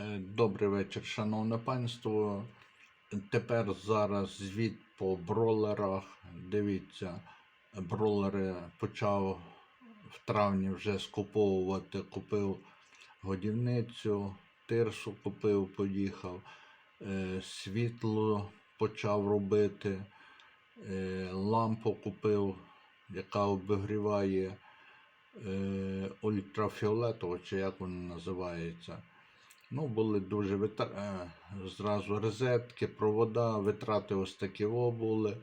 Е, Добрий вечір, шановне панство. Тепер зараз звіт по бролерах. Дивіться, бролери почав в травні вже скуповувати. Купив годівницю, тирсу купив, поїхав. Е, Світло почав робити, е, лампу купив, яка обігріває ультрафіолетово, чи як вона називається. Ну, були дуже витра... е, зразу розетки, провода, витрати ось такі були,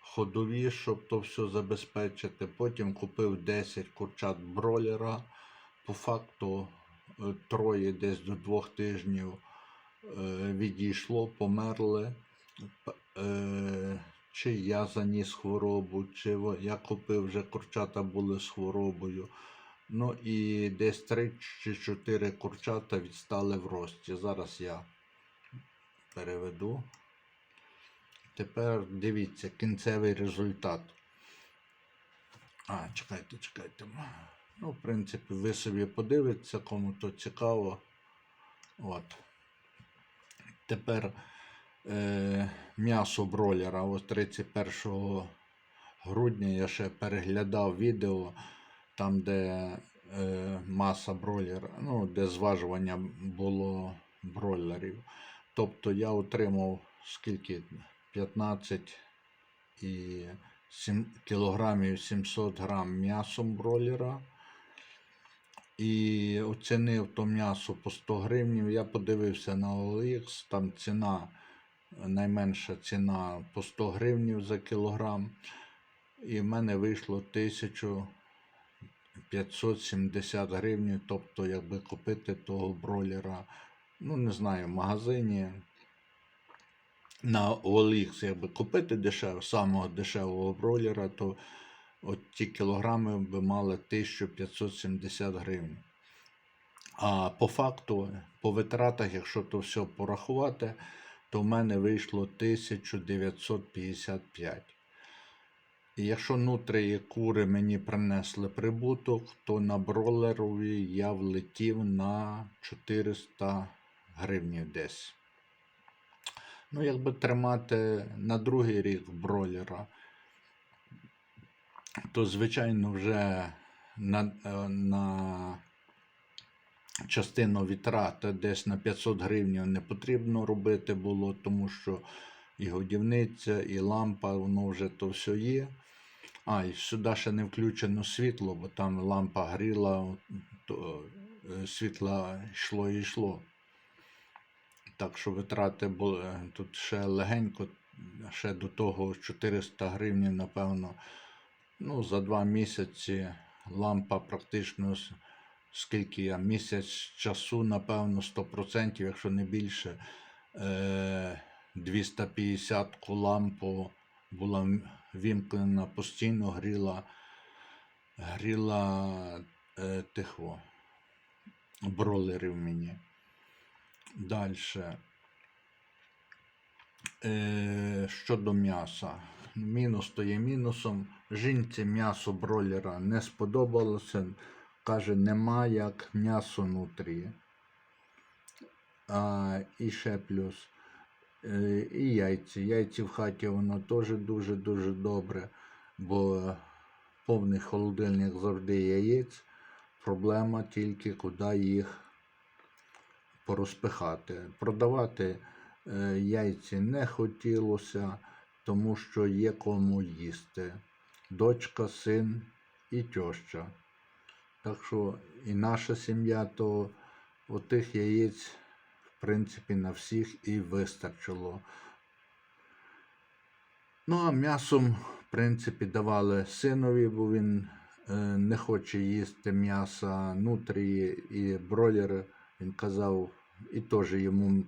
ходові, щоб то все забезпечити. Потім купив 10 курчат бролера. По факту е, троє десь до двох тижнів е, відійшло, померли. Чи я заніс хворобу, чи я купив вже курчата були з хворобою. Ну і десь три чи чотири курчата відстали в рості. Зараз я переведу. Тепер дивіться кінцевий результат. А, чекайте, чекайте. Ну, в принципі, ви собі подивитеся, кому то цікаво. От. Тепер е, м'ясо бройлера. Ось 31 грудня я ще переглядав відео там, де е, маса бройлера, ну, де зважування було бройлерів. Тобто я отримав скільки? 15 і 7 кілограмів 700 грам м'ясом бройлера. І оцінив то м'ясо по 100 гривнів. Я подивився на OLX, там ціна, найменша ціна по 100 гривнів за кілограм. І в мене вийшло 1570 гривень, тобто, якби купити того бройлера, ну не знаю, в магазині на OLX, якби купити дешево, самого дешевого бройлера, то от ті кілограми би мали 1570 гривень. А по факту, по витратах, якщо то все порахувати, то в мене вийшло 1955. І якщо нутри і кури мені принесли прибуток, то на бролерові я влетів на 400 гривень десь. Ну, якби тримати на другий рік бройлера, то звичайно вже на, е, на частину витрат десь на 500 гривень не потрібно робити було, тому що і годівниця, і лампа, воно вже то все є. А, і сюди ще не включено світло, бо там лампа гріла, то е, світла йшло і йшло. Так що витрати були тут ще легенько, ще до того 400 гривень, напевно. Ну, за два місяці лампа практично скільки я місяць часу, напевно, 100%, якщо не більше. Е, 250 ку лампу була вімкнена постійно, гріла, гріла е, тихо, бролерів мені. Далі. Е, щодо м'яса. Мінус то є мінусом. Жінці м'ясо бройлера не сподобалося. Каже, нема як м'ясо внутрі. А, і ще плюс. Е, і яйці. Яйці в хаті воно теж дуже-дуже добре, бо повний холодильник завжди яєць. Проблема тільки куди їх порозпихати. Продавати е, яйці не хотілося, тому що є кому їсти. Дочка, син і тьоща. Так що і наша сім'я, то отих яєць, в принципі, на всіх і вистачило. Ну, а м'ясом, в принципі, давали синові, бо він е, не хоче їсти м'яса нутрії і бройлери. Він казав, і теж йому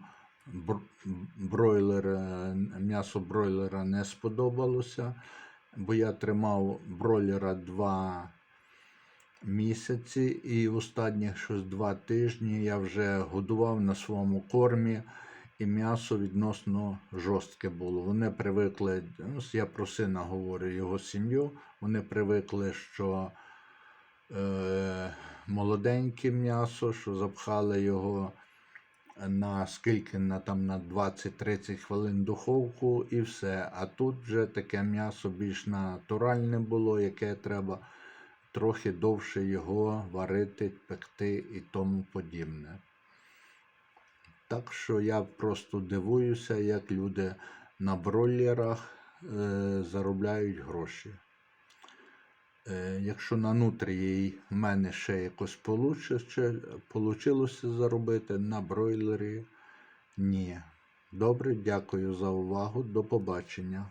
бройлер, м'ясо бройлера не сподобалося, бо я тримав бройлера два місяці, і останніх щось два тижні я вже годував на своєму кормі, і м'ясо відносно жорстке було. Вони привикли, ну, я про сина говорю, його сім'ю, вони привикли, що е, молоденьке м'ясо, що запхали його на скільки на там на 20-30 хвилин духовку і все. А тут вже таке м'ясо більш натуральне було, яке треба трохи довше його варити, пекти і тому подібне. Так що я просто дивуюся, як люди на бройлерах е, заробляють гроші. Е, якщо на нутрії в мене ще якось вийшло заробити, на бройлері ні. Добре, дякую за увагу. До побачення.